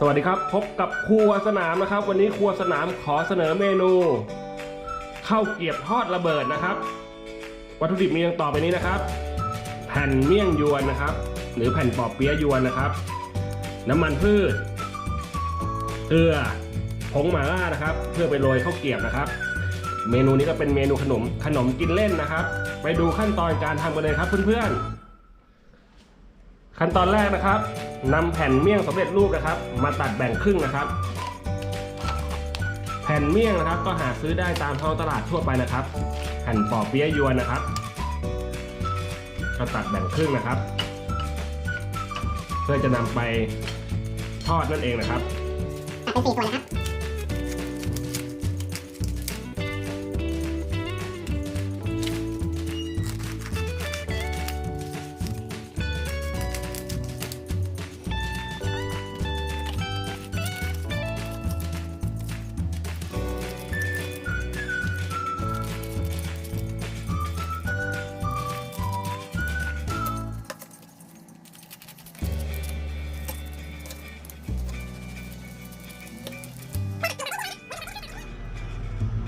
สวัสดีครับ พบกับครัวสนามนะครับ วันนี้ครัวสนามขอเสนอเมนูข้าวเกียบทอดระเบิดนะครับ วัตถุดิบมีดังต่อไปนี้นะครับ แผ่นเมี่ยงยวนนะครับ หรือแผ่นปอบเปี๊ยะยวนนะครับ น้ำมันพืชเกลือผงหม่าล่านะครับ เพื่อไปโรยข้าวเกียบนะครับ เมนูนี้ก็เป็นเมนูขนมขนมกินเล่นนะครับ ไปดูขั้นตอนการทำกันเลยครับเพื่อนๆขั้นตอนแรกนะครับ นำแผ่นเมี่ยงสำเร็จรูปนะครับ มาตัดแบ่งครึ่งนะครับ แผ่นเมี่ยงนะครับ ก็หาซื้อได้ตามท้องตลาดทั่วไปนะครับ แผ่นปอเปี๊ยะยวนนะครับ ก็ตัดแบ่งครึ่งนะครับ เพื่อจะนำไปทอดนั่นเองนะครับตัดเป็นสี่ส่วนนะครับ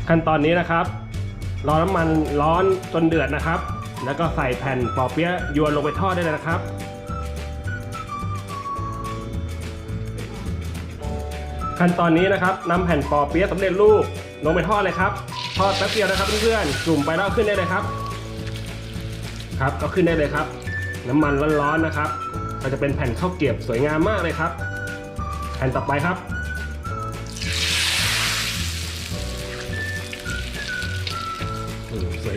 ขั้นตอนนี้นะครับรอน้ำมันร้อนจนเดือดนะครับ แล้วก็ใส่แผ่นปอเปี๊ยะยวนลงไปทอดได้เลยนะครับ ขั้นตอนนี้นะครับนำแผ่นปอเปี๊ยะสำเร็จรูปลงไปทอดเลยครับ ทอดแป๊บเดียวนะครับเพื่อนๆจุ่มไปแล้วขึ้นได้เลยครับ ครับก็ขึ้นได้เลยครับ น้ำมันร้อนๆนะครับ ก็จะเป็นแผ่นข้าวเกรียบสวยงามมากเลยครับ แผ่นต่อไปครับ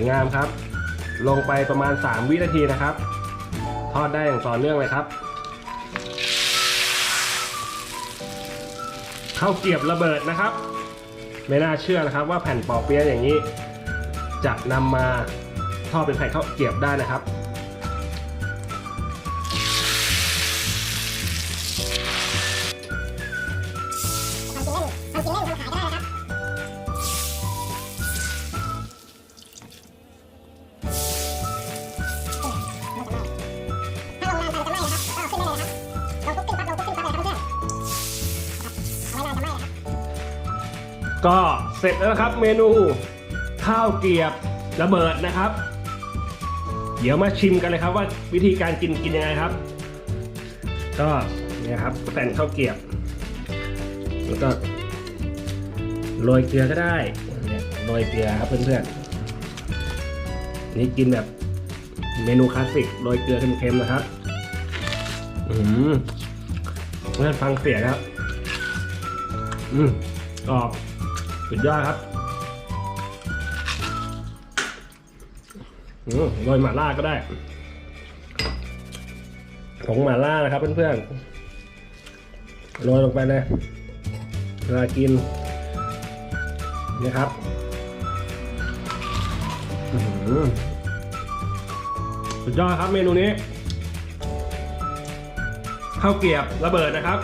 วยงามครับ ลงไปประมาณ 3 วินาทีนะครับ ทอดได้อย่างต่อเนื่องเลยครับข้าวเกียบระเบิดนะครับ ไม่น่าเชื่อนะครับ ว่าแผ่นปอเปี๊ยะอย่างนี้ จะนำมาทอดเป็นแผ่นข้าวเกียบได้นะครับ ก็เสร็จแล้วครับเมนูข้าวเกียบระเบิดนะครับ เดี๋ยวมาชิมกันเลยครับว่าวิธีการกินกินยังไงครับ ก็เนี่ยครับแผ่นข้าวเกียบ แล้วก็โรยเกลือก็ได้เนี่ยโรยเกลือครับเพื่อนๆนี่กินแบบเมนูคลาสสิกโรยเกลือเค็มๆนะครับอืมเพื่อนฟังเสียงครับ อืมกรอบ สุดยอดครับอืมโรยหม่าล่าก็ได้ผงหม่าล่านะครับเพื่อนๆโรยลงไปเลยเวลากินนี่ครับสุดยอดครับเมนูนี้ข้าวเกรียบระเบิดนะครับ